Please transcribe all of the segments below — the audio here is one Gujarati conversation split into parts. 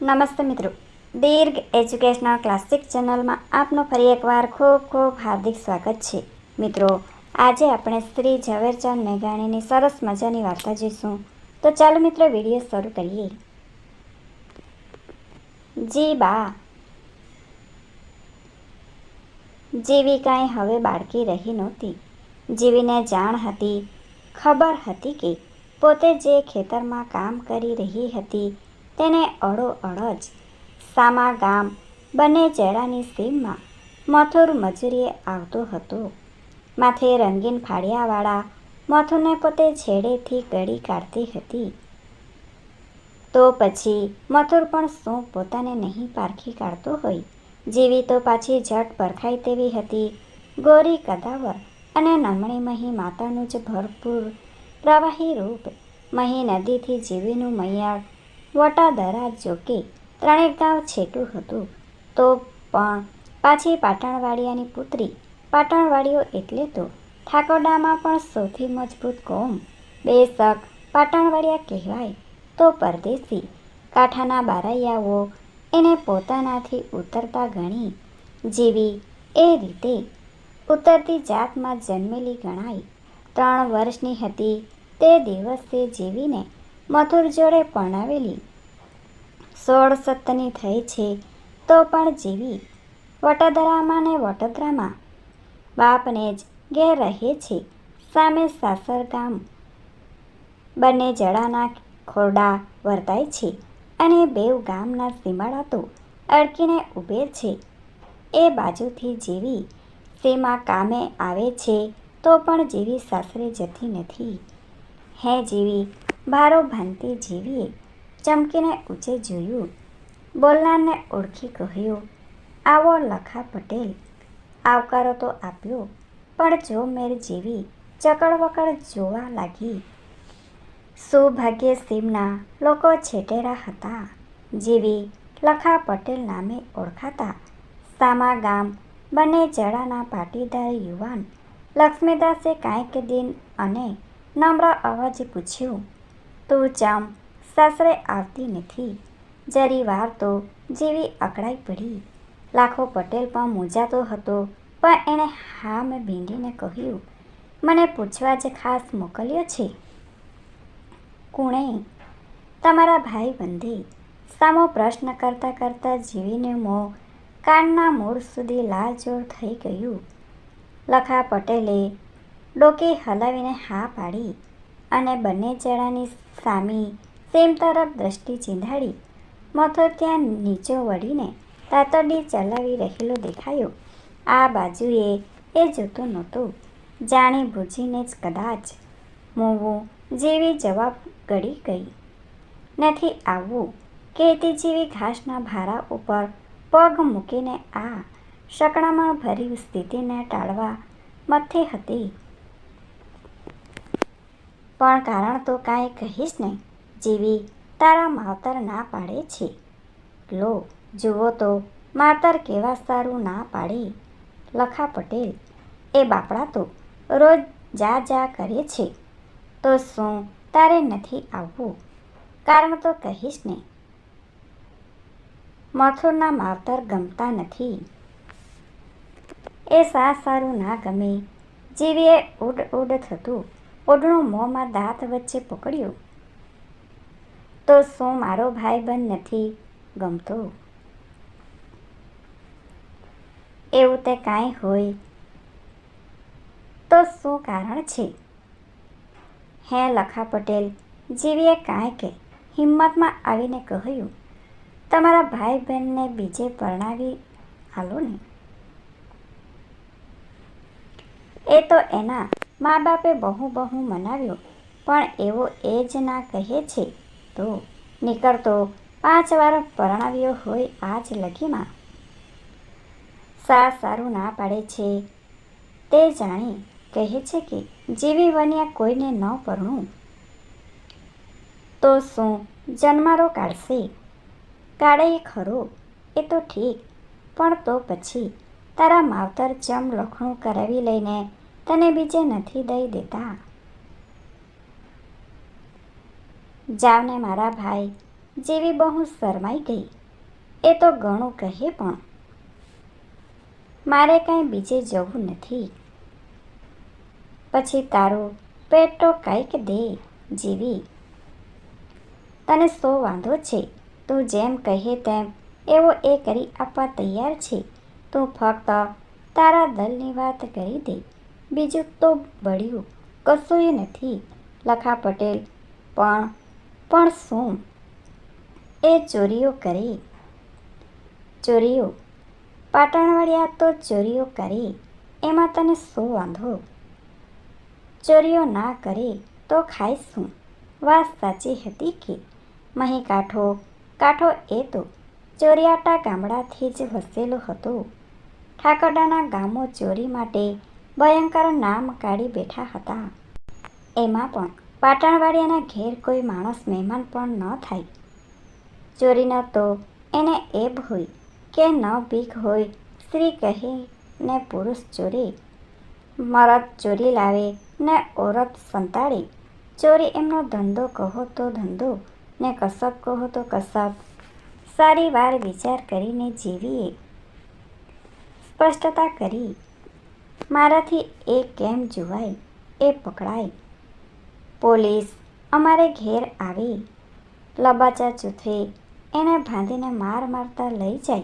નમસ્તે મિત્રો. દીર્ઘ એજ્યુકેશનલ ક્લાસિક ચેનલમાં આપનું ફરી એકવાર ખૂબ ખૂબ હાર્દિક સ્વાગત છે. મિત્રો, આજે આપણે શ્રી ઝવેરચંદ મેઘાણીની સરસ મજાની વાર્તા જોઈશું. તો ચાલો મિત્રો વીડિયો શરૂ કરીએ. જી બા. જીવી કાંઈ હવે બાળકી રહી નહોતી. જીવીને જાણ હતી, ખબર હતી કે પોતે જે ખેતરમાં કામ કરી રહી હતી તેને અડો અડજ સામા ગામ બંને ચેડાની સીમમાં મથુર મજૂરીએ આવતો હતો. માથે રંગીન ફાળિયાવાળા મથુરને પોતે છેડેથી ગળી કાઢતી હતી. તો પછી મથુર પણ શું પોતાને નહીં પારખી કાઢતો હોય? જેવી તો પાછી જટ પરખાય તેવી હતી. ગોરી કદાવર અને નમણી મહી માતાનું જ ભરપૂર પ્રવાહી રૂપ મહી નદીથી જીવીનું મૈયાળ વટાદરા જોકે ત્રણેક ગાંવ છેટું હતું. તો પણ પાછી પાટણવાડિયાની પુત્રી પાટણવાડીઓ એટલે તો ઠાકોરડામાં પણ સૌથી મજબૂત કોમ બેશક પાટણવાડિયા કહેવાય. તો પરદેશી કાંઠાના બારૈયાઓ એને પોતાનાથી ઉતરતા ગણી જેવી એ રીતે ઉતરતી જાતમાં જન્મેલી ગણાય. ત્રણ વર્ષની હતી તે દિવસે જીવીને મથુર જોડે પરણાવેલી સોળ સત્તની થઈ છે તો પણ જીવી. વટોદરામાં ને વટોદરામાં બાપને જ ઘેર રહે છે સામે સાસર ગામ. બંને જડાના ખોરડા વર્તાય છે અને બેવ ગામના સીમાડા તો અડકીને ઊભે છે. એ બાજુથી જેવી સીમા કામે આવે છે તો પણ જેવી સાસરે જતી નથી. હે જેવી ભારો ભાંતી જેવીએ ચમકીને ઊંચે જોયું. બોલનારને ઓળખી કહ્યું, આવો લખા પટેલ. આવકારો તો આપ્યો, પણ જો મેર જેવી ચકડવકડ જોવા લાગી. સૌભાગ્ય સીમના લોકો છેટેરા હતા, જેવી લખા પટેલ નામે ઓળખાતા. સામા ગામ બંને જડાના પાટીદાર યુવાન લક્ષ્મીદાસે કાંઈક દિન અને નમ્ર અવાજે પૂછ્યું તું જામ. સાસરે આવતી નથી. જરી વાર તો જેવી અકળાઈ પડી. લાખો પટેલ પણ મૂંઝાતો હતો, પણ એણે હા મેં ભીંડીને કહ્યું, મને પૂછવા જ ખાસ મોકલ્યો છે? કુણે, તમારા ભાઈ બંધે સામો પ્રશ્ન કરતાં કરતાં જીવીને મોં કાનના મૂળ સુધી લાલચોળ થઈ ગયું. લખા પટેલે ડોકી હલાવીને હા પાડી. અને બંને ચેડાની સામી સેમ તરફ દ્રષ્ટિ ચીંધાડી. મથો ત્યાં નીચો વળીને તાતડી ચલાવી રહેલો દેખાયો. આ બાજુએ એ જોતું નહોતું. જાણી બૂજીને જ કદાચ મોવું જેવી જવાબ ગળી ગઈ. નથી આવવું કેતી જેવી ઘાસના ભારા ઉપર પગ મૂકીને આ શકણામણ ભરી સ્થિતિને ટાળવા મથે હતી. પણ કારણ તો કાંઈ કહીશ ને જેવી તારા માવતર ના પાડે છે. લો, જુઓ તો, માતર કેવા સારું ના પાડે. લખા પટેલ, એ બાપડા તો રોજ જા જા કરે છે. તો શું તારે નથી આવવું? કારણ તો કહીશ ને મથુરના માવતર ગમતા નથી. એ સા સારું ના ગમે. જેવી એ ઉડ ઉડ થતું ઓઢણું મોંમાં દાંત વચ્ચે પકડ્યું. તો શું મારો ભાઈબંધ નથી ગમતો? એવું તે કાંઈ હોય. તો શું કારણ છે? હે લખા પટેલ, જેવીએ કે. હિંમતમાં આવીને કહ્યું, તમારા ભાઈ બહેનને બીજે પરણાવી આલો ને. એ તો એના મા બાપે બહુ બહુ મનાવ્યો. પણ એવો એ જ ના કહે છે, તો નીકળતો પાંચ વાર પરણાવ્યો હોય આ જ લગીમાં. સા સારું ના પાડે છે. તે જાણી કહે છે કે જેવી વન્યા કોઈને ન પરણું. તો શું જન્મારો કાઢશે? કાઢે ખરો, એ તો ઠીક, પણ તો પછી તારા માવતર જમ લખણું કરાવી લઈને તને બીજે નથી દઈ દેતા. જાવને મારા ભાઈ જેવી બહુ શરમાઈ ગઈ. એ તો ઘણું કહે પણ. મારે કાંઈ બીજે જવું નથી. પછી તારું પેટ તો કાંઈક દે જેવી. તને શો વાંધો છે. તું જેમ કહે તેમ એવો એ કરી આપવા તૈયાર છે. તું ફક્ત તારા દલની વાત કરી દે. બીજું તો બળ્યું. કશુંય નથી, લખા પટેલ. પણ પણ શું? એ ચોરીઓ કરી. ચોરીઓ. પાટણવાળિયા તો ચોરીઓ કરે. એમાં તને શું વાંધો? ચોરીઓ ના કરે તો ખાય શું? વાત સાચી હતી કે? મહી કાંઠો કાંઠો એ તો ચોરિયાટા ગામડાથી જ વસેલો હતો. ઠાકરડાના ગામો ચોરી માટે ભયંકર નામ કાઢી બેઠા હતા. એમાં પણ પાટણવાડિયાના ઘેર કોઈ માણસ મહેમાન પણ ન થાય. ચોરીનો તો એને એબ હોય કે ન બીક હોય, સ્ત્રી કહીને પુરુષ ચોરી, મરદ ચોરી લાવે ને ઓરત સંતાડે. ચોરી એમનો ધંધો કહો તો ધંધો ને કસબ કહો તો કસબ. સારી વાર વિચાર કરીને જીવીએ. સ્પષ્ટતા કરી મારાથી એ કેમ જોવાય? એ પકડાય. પોલીસ અમારે ઘેર આવી. લબાચા ચૂથે એને ભાંધીને માર મારતા લઈ જાય.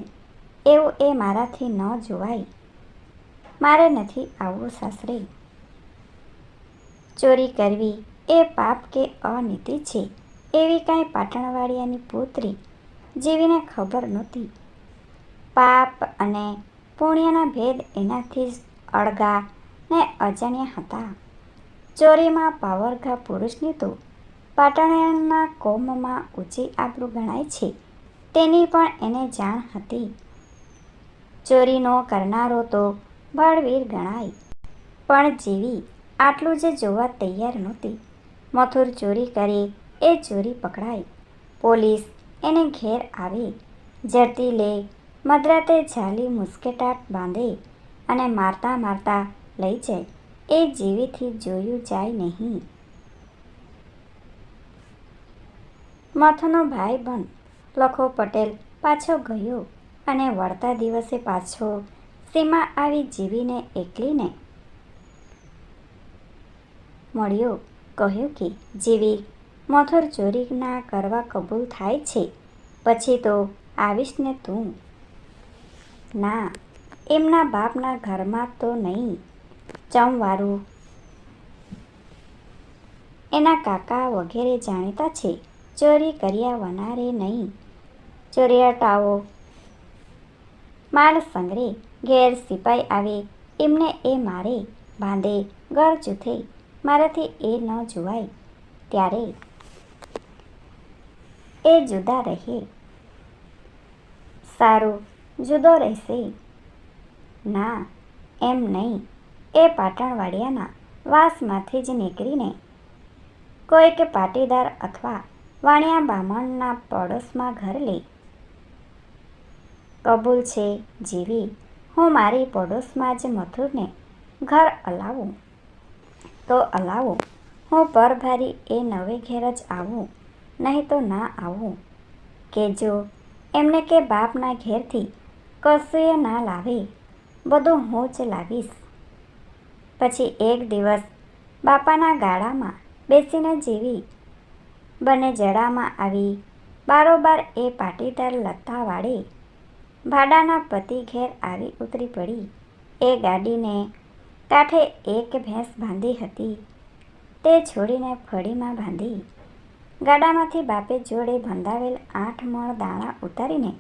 એવું એ મારાથી ન જોવાય. મારે નથી આવવું, સાસરે. ચોરી કરવી એ પાપ કે અનીતિ છે. એવી કાંઈ પાટણવાડિયાની પુત્રી જેવીને ખબર નહોતી. પાપ અને પુણ્યના ભેદ એનાથી અળગા ને અજાણ્યા હતા. ચોરીમાં પાવરઘા પુરુષની તો પાટણના કોમમાં ઊંચી આબરૂ ગણાય છે. તેની પણ એને જાણ હતી. ચોરીનો કરનારો તો બળવીર ગણાય. પણ જેવી આટલું જ જોવા તૈયાર નહોતી. મથુર ચોરી કરે એ ચોરી પકડાય. પોલીસ એને ઘેર આવે. ઝડતી લે. મદરાતે જાલી મુસ્કેટાટ બાંધે. અને મારતા મારતા લઈ જાય. એ જીવીથી જોયું જાય નહીં. મથનો ભાઈ બન, લખો પટેલ પાછો ગયો અને વળતા દિવસે પાછો સીમા આવી જીવીને એકલીને મળ્યો. કહ્યું કે, જીવી, મથુર ચોરી ના કરવા કબૂલ થાય છે. પછી તો આવીશ ને તું. ના એમના બાપના ઘરમાં તો નહીં, ચમવારું. એના કાકા વગેરે જાણીતા છે, ચોરી કર્યા વનારે નહીં, ચોરિયાટાઓ. માલ સંગરે ઘેર સિપાઈ આવે, એમને એ મારે બાંધે, ઘર જૂથે, મારાથી એ ન જોવાય. ત્યારે એ જુદા રહે. સારું, જુદો રહેશે. ના, એમ નહીં. એ પાટણવાડિયાના વાસમાંથી જ નીકળીને કોઈક પાટીદાર અથવા વાણિયા બામણના પડોશમાં ઘર લે. કબૂલ છે જેવી હું મારી પડોશમાં જ મથુરને ઘર અલાવું. તો અલાવો, હું પરભારી એ નવે ઘેર જ આવું, નહીં તો ના આવું. કે જો એમને કે બાપના ઘેરથી કશુંય ના લાવે બધું હું જ લાવીશ પછી એક દિવસ બાપાના ગાડામાં બેસીને જેવી. બંને જડામાં આવી બારોબાર એ પાટીદાર લત્તાવાળે ભાડાના પતિ ઘેર આવી ઉતરી પડી. એ ગાડીને કાંઠે એક ભેંસ બાંધી હતી. તે છોડીને ફળીમાં બાંધી. ગાડામાંથી બાપે જોડે બંધાવેલ આઠ મણ દાણા ઉતારીને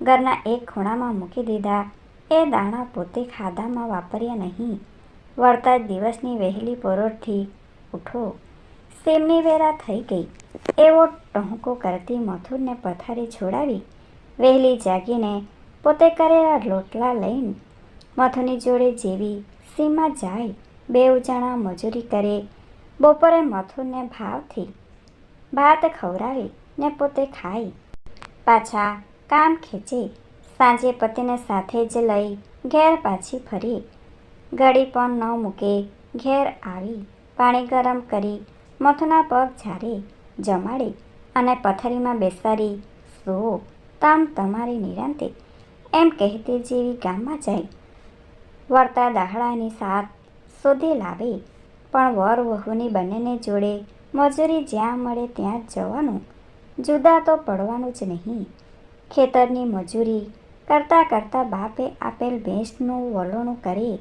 ઘરના એક ખૂણામાં મૂકી દીધા. એ દાણા પોતે ખાધામાં વાપર્યા નહીં. વળતા દિવસની વહેલી પરોઢથી ઉઠો. સેમની વેરા થઈ ગઈ? એવો ટહુકો કરતી મથુરને પથારી છોડાવી વહેલી જાગીને પોતે કરેલા લોટલા લઈને મથુની જોડે જેવી સીમા જાય બે જણા મજૂરી કરે. બપોરે મથુરને ભાવથી ભાત ખવડાવી ને પોતે ખાય. પાછા કામ ખેંચે. સાંજે પતિને સાથે જ લઈ ઘેર પાછી ફરી. ઘડી પણ ન મૂકે, ઘેર આવી, પાણી ગરમ કરી, મથુના પગ ઝારે, જમાડે અને પથારીમાં બેસાડી, સો, તમ તમારી નિરાંતે. એમ કહેતી જેવી ગામમાં જાય. વળતા દાહડાની સાથ શોધી લાવે, પણ વર વહુની બંનેને જોડે મજૂરી જ્યાં મળે ત્યાં જ જવાનું. જુદા તો પડવાનું જ નહીં. ખેતરની મજૂરી કરતાં કરતાં બાપે આપેલ ભેંસનું વલોણું કરી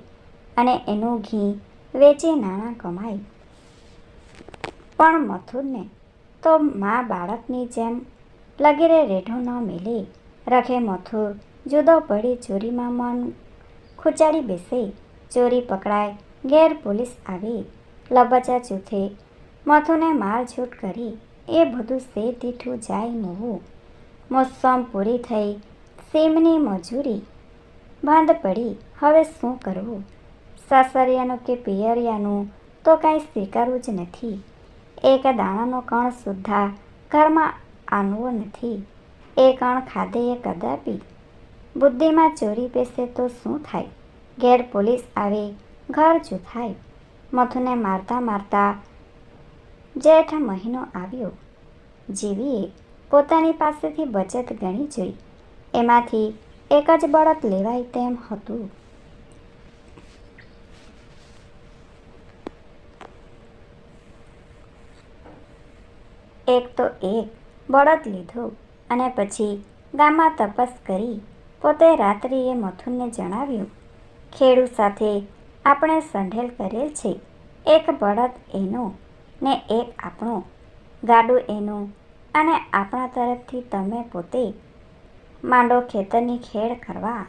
અને એનું ઘી વેચી નાણાં કમાય પણ મથુરને તો મા બાળકની જેમ લગીરે રેઢો ન મેલી. રખે મથુર જુદો પડી ચોરીમાં મન ખૂંચાડી બેસે. ચોરી પકડાય ઘેર પોલીસ આવી. લબચા જૂથે મથુને મારછૂટ કરી. એ બધું સે દીઠું જાય મોવું મોસમ પૂરી થઈ સીમની મજૂરી. બંધ પડી હવે શું કરવું? સાસરિયાનું કે પિયરિયાનું તો કાંઈ સ્વીકારવું જ નથી. એક દાણાનો કણ સુદ્ધા ઘરમાં આનવો નથી. એ કણ ખાધે એ કદાપી. બુદ્ધિમાં ચોરી બેસે તો શું થાય? ઘેર પોલીસ આવે, ઘર જુથાય મથુને મારતા મારતા જેઠ મહિનો આવ્યો. જીવીએ પોતાની પાસેથી બચત ગણી જોઈ. એમાંથી એક જ બળદ લેવાય તેમ હતું. એક તો એક બળદ લીધો અને પછી ગામમાં તપસ કરી પોતે રાત્રિએ મથુનને જણાવ્યું ખેડૂ સાથે આપણે સંઢેલ કરેલ છે. એક બળદ એનો ને એક આપણો. ગાડું એનું અને આપણા તરફથી તમે પોતે માંડો ખેતરની ખેડ કરવા.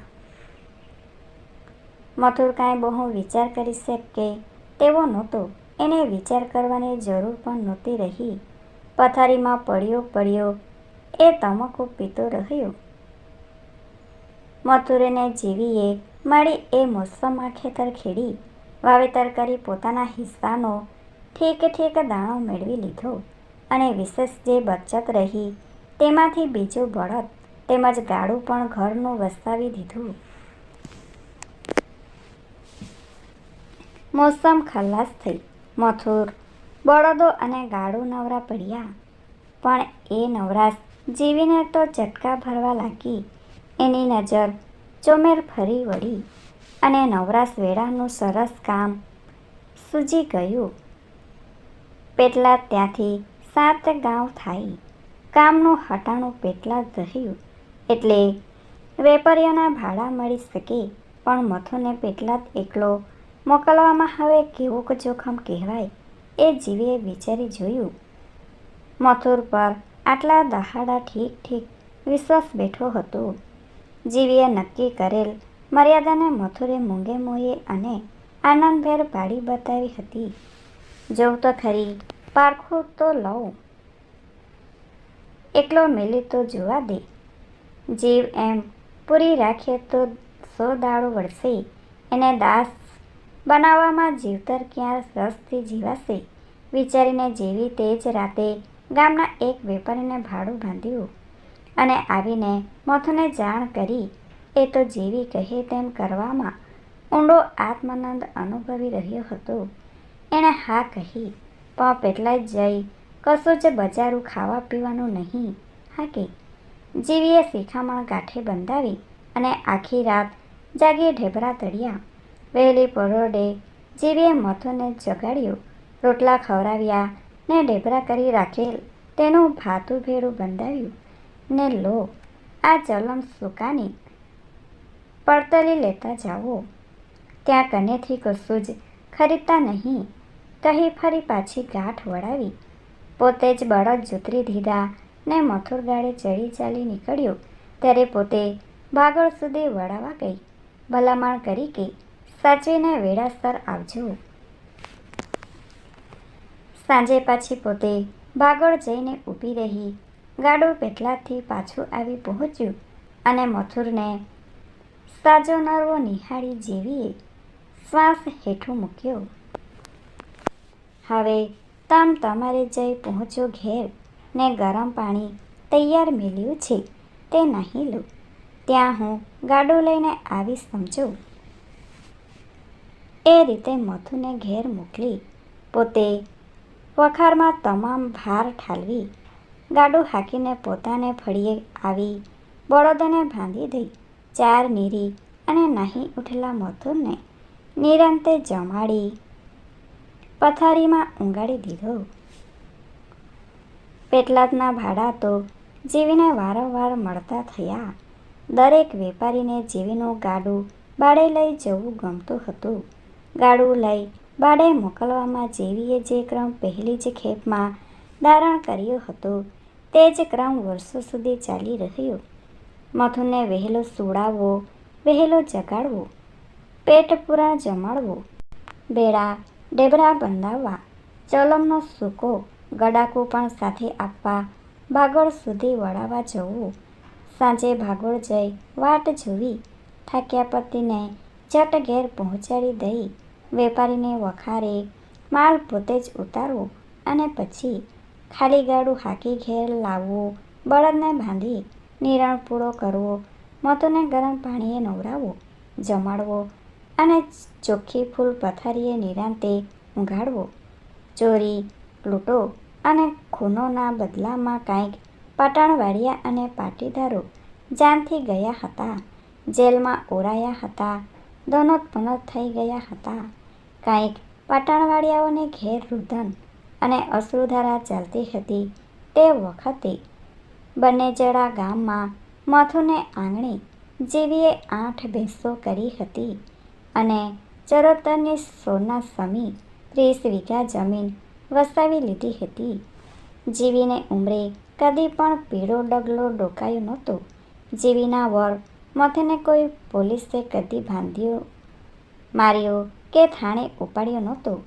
મથુર કાંઈ બહુ વિચાર કરી શકે તેવો નહોતો. એને વિચાર કરવાની જરૂર પણ નહોતી રહી. પથારીમાં પડ્યો પડ્યો એ તમાકુ પીતો રહ્યો. મથુરેને જીવીએ મળી એ મોસમમાં ખેતર ખેડી, વાવેતર કરી પોતાના હિસ્સાનો ઠીક ઠીક દાણો મેળવી લીધો અને વિશેષ જે બચત રહી તેમાંથી બીજું બળદ તેમજ ગાડું પણ ઘરનું વસાવી દીધું. મોસમ ખલાસ થઈ. મથુર, બળદો અને ગાડું નવરા પડ્યા. પણ એ નવરાશ જીવીને તો ચટકા ભરવા લાગી. એની નજર ચોમેર ફરી વળી અને નવરાશ વેળાનું સરસ કામ સૂજી ગયું. પેટલા ત્યાંથી સાત ગાંવ થાય. કામનું હટાણું પેટલા જ રહ્યું એટલે વેપારીઓના ભાડા મળી શકે, પણ મથુને પેટલા જ એકલો મોકલવામાં હવે કેવું જોખમ કહેવાય એ જીવીએ વિચારી જોયું. મથુર પર આટલા દહાડા ઠીક ઠીક વિશ્વાસ બેઠો હતો. જીવીએ નક્કી કરેલ મર્યાદાને મથુરે મૂંગે મોયે અને આનંદભેર પાડી બતાવી હતી. જોઉં તો ખરી, પારખું તો લઉં. એકલો મેલી તો જોવા દે. જીવ એમ પૂરી રાખીએ તો સો દાડો વળશે. એને દાસ બનાવવામાં જીવતર ક્યાં રસથી જીવાશે? વિચારીને જેવી તે જ રાતે ગામના એક વેપારીને ભાડું બાંધ્યું અને આવીને મથુને જાણ કરી. એ તો જેવી કહે તેમ કરવામાં ઊંડો આત્માનંદ અનુભવી રહ્યો હતો. એણે હા કહી, પણ પેટલા જ જઈ. કશું જ બજારું ખાવા પીવાનું નહીં. હા કે જીવીએ શિખામણ ગાંઠે બંધાવી અને આખી રાત જાગી ઢેબરા તળ્યા. વહેલી પરોઢે જીવીએ મથુને જગાડ્યું. રોટલા ખવડાવ્યા ને ઢેબરા કરી રાખેલ તેનું ભાતું ભેળું બંધાવ્યું ને લો, આ ચલમ સુકાની પડતલી લેતા જાઓ. ત્યાં કનેથી કશું જ ખરીદતા નહીં. કહી ફરી પાછી ગાંઠ વળાવી. પોતે જ બળદ જૂતરી દીધા ને મથુર ગાડે ચડી ચાલી નીકળ્યો. ત્યારે પોતે ભાગળ સુધી વળાવા ગઈ. ભલામણ કરી કે સાચવીને વેળાસર આવજો. સાંજે પાછી પોતે ભાગળ જઈને ઊભી રહી. ગાડું પેટલાથી પાછું આવી પહોંચ્યું અને મથુરને સાજો નરવો નિહાળી જેવીએ શ્વાસ હેઠું મૂક્યો. હવે તમ તમારે જઈ પહોંચો ઘેર. ને ગરમ પાણી તૈયાર મેલ્યું છે, તે નહીં લો. ત્યાં હું ગાડું લઈને આવી સમજો. એ રીતે મથુને ઘેર મોકલી, પોતે વખારમાં તમામ ભાર ઠાલવી, ગાડું હાંકીને પોતાને ફળીએ આવી બળદને બાંધી દઈ, ચાર નીરી અને નાહી ઉઠેલા મથુરને નિરંતે જમાડી પથારીમાં ઊંઘાડી દીધો. પેટલાદના ભાડા તો જીવીને વારંવાર મળતા થયા. દરેક વેપારીને જીવીનું ગાડું બાળે લઈ જવું ગમતું હતું. ગાડું લઈ બાળે મોકલવામાં જેવીએ જે ક્રમ પહેલી જ ખેપમાં ધારણ કર્યો હતો, તે જ ક્રમ વર્ષો સુધી ચાલી રહ્યો. મથુરને વહેલો સુડાવવો, વહેલો જગાડવો, પેટ પૂરા જમાડવો, બેડા ડેબરા બંધાવવા, ચલમનો સૂકો ગડાકુ પણ સાથે આપવા ભાગોળ સુધી વળાવવા જવું. સાંજે ભાગોળ જઈ વાટ જોવી. થાક્યા પતિને ચટ ઘેર પહોંચાડી દઈ. વેપારીને વખારે માલ પોતે જ ઉતારવો અને પછી ખાલી ગાડું હાકી ઘેર લાવવું, બળદને બાંધી નિરણ પૂરો કરવો, મતોને ગરમ પાણીએ નવરાવવો જમાડવો અને ચોખ્ખી ફૂલ પથારીએ નિરાંતે ઊંઘાડવો. ચોરી, લૂંટો અને ખૂનોના બદલામાં કાંઈક પાટણવાડિયા અને પાટીદારો જાનથી ગયા હતા. જેલમાં ઓરાયા હતા. દોનોત પનોત થઈ ગયા હતા. કાંઈક પાટણવાડિયાઓને ઘેર રુદન અને અશ્રુધારા ચાલતી હતી. તે વખતે બંનેજડા ગામમાં મથુને આંગણે જેવીએ આઠ ભેંસો કરી હતી અને ચરોતરની સોના સમી ત્રીસ વીઘા જમીન વસાવી લીધી હતી. જીવીને ઉંમરે કદી પણ પીળો ડગલો ડોકાયો નહોતો. જીવીના વર મથુને કોઈ પોલીસે કદી બાંધ્યો, માર્યો કે થાણે ઉપાડ્યો નહોતો.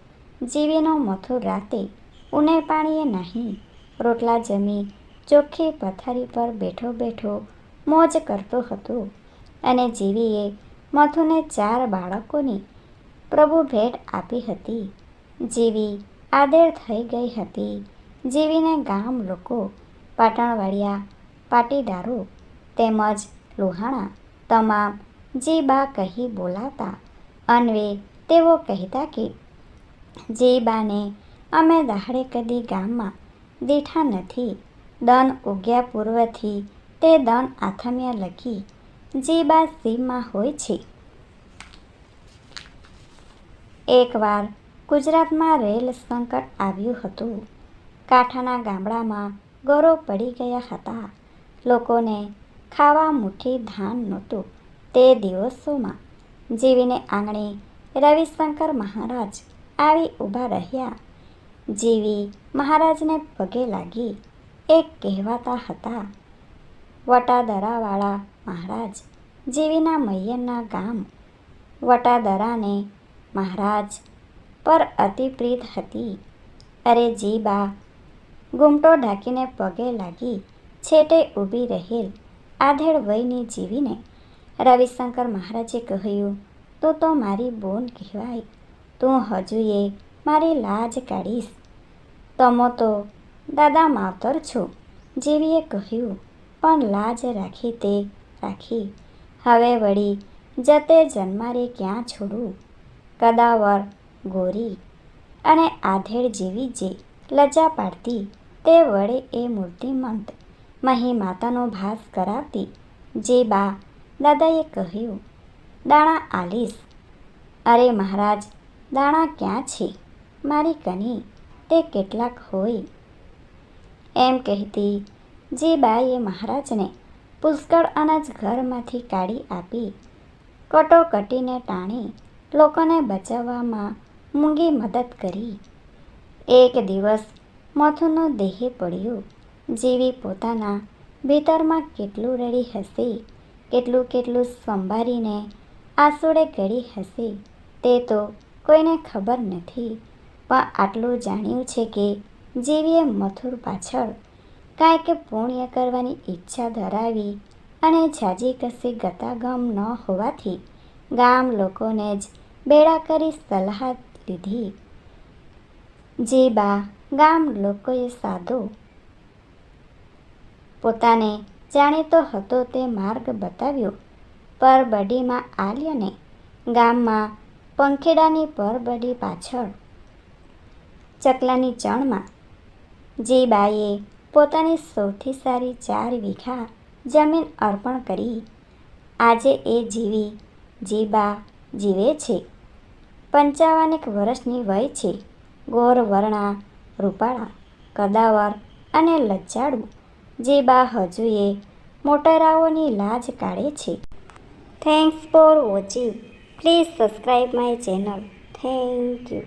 જીવીનો મથુર રાતે ઉને પાણીએ નહીં, રોટલા જમી, ચોખ્ખી પથારી પર બેઠો બેઠો મોજ કરતો હતો અને જીવીએ મથુને ચાર બાળકોની પ્રભુ ભેટ આપી હતી. જીવી આદેર થઈ ગઈ હતી. જીવીને ગામ લોકો, પાટણવાડિયા, પાટીદારો તેમજ લુહાણા તમામ જે બા કહી બોલાતા. અન્વે તેઓ કહેતા કે જે બાને અમે દાહડે કદી ગામમાં દેઠા નથી. દન ઉગ્યા પૂર્વથી તે દન આથમ્યા લગી જે બા સીમમાં હોય છે. એકવાર ગુજરાતમાં રેલ સંકટ આવ્યું હતું. કાંઠાના ગામડામાં ગોરો પડી ગયા હતા. લોકોને ખાવા મુઠ્ઠી ધાન નહોતું. તે દિવસોમાં જીવીને આંગણે રવિશંકર મહારાજ આવી ઊભા રહ્યા. જીવી મહારાજને પગે લાગી. એક કહેવાતા હતા, વટાદરાવાળા મહારાજ, જીવીના મૈયરના ગામ. વટાદરાને મહારાજ પર અતિ પ્રીત હતી. અરે જી બા. ગુમટો ઢાંકીને પગે લાગી છેટે ઊભી રહેલ આધેડ વયની જીવીને રવિશંકર મહારાજે કહ્યું, તું તો મારી બોન કહેવાય. તું હજુએ મારી લાજ કાઢીશ. તમો તો દાદા માવતર છો. જેવીએ કહ્યું, પણ લાજ રાખી તે રાખી. હવે વળી જતે જન્મારે ક્યાં છોડું? કદાવર ગોરી અને આધેડ જેવી જે લજા પાડતી, તે વડે એ મૂર્તિમંત મહી માતાનો ભાસ કરાવતી, જે બા દાદાએ કહ્યું, દાણા આલીશ. અરે મહારાજ, દાણા ક્યાં છે? મારી કની તે કેટલાક હોય. એમ કહેતી, જે બાએ મહારાજને પુષ્કળ અનાજ ઘરમાંથી કાઢી આપી, કટોકટીને ટાણી લોકોને બચાવવામાં મૂંગી મદદ કરી. એક દિવસ મથુનો દેહ પડ્યો. જેવી પોતાના ભીતરમાં કેટલું રડી હશે, કેટલું કેટલું સંભાળીને આંસુડે ગળી હશે, તે તો કોઈને ખબર નથી. પણ આટલું જાણ્યું છે કે જેવીએ મથુર પાછળ કાંઈક પુણ્ય કરવાની ઈચ્છા ધરાવી અને જાજી કશી ગતાગમ ન હોવાથી ગામ લોકોને જ બેડા કરી સલાહ લીધી. જે બા ગામ લોકોએ સાધો. પોતાને જાણીતો હતો તે માર્ગ બતાવ્યો. પરબડીમાં આલ્યને ગામમાં પંખેડાની પરબડી પાછળ. ચકલાની ચણમાં જે બાએ પોતાની સૌથી સારી ચાર વીઘા જમીન અર્પણ કરી. આજે એ જીવી જીબા જીવે છે. પંચાવનેક વર્ષની વય છે. ગોર વર્ણા, રૂપાળા, કદાવર અને લજ્જાળુ, જે બા હજુએ મોટેરાઓની લાજ કાઢે છે. Thanks for watching please subscribe my channel thank you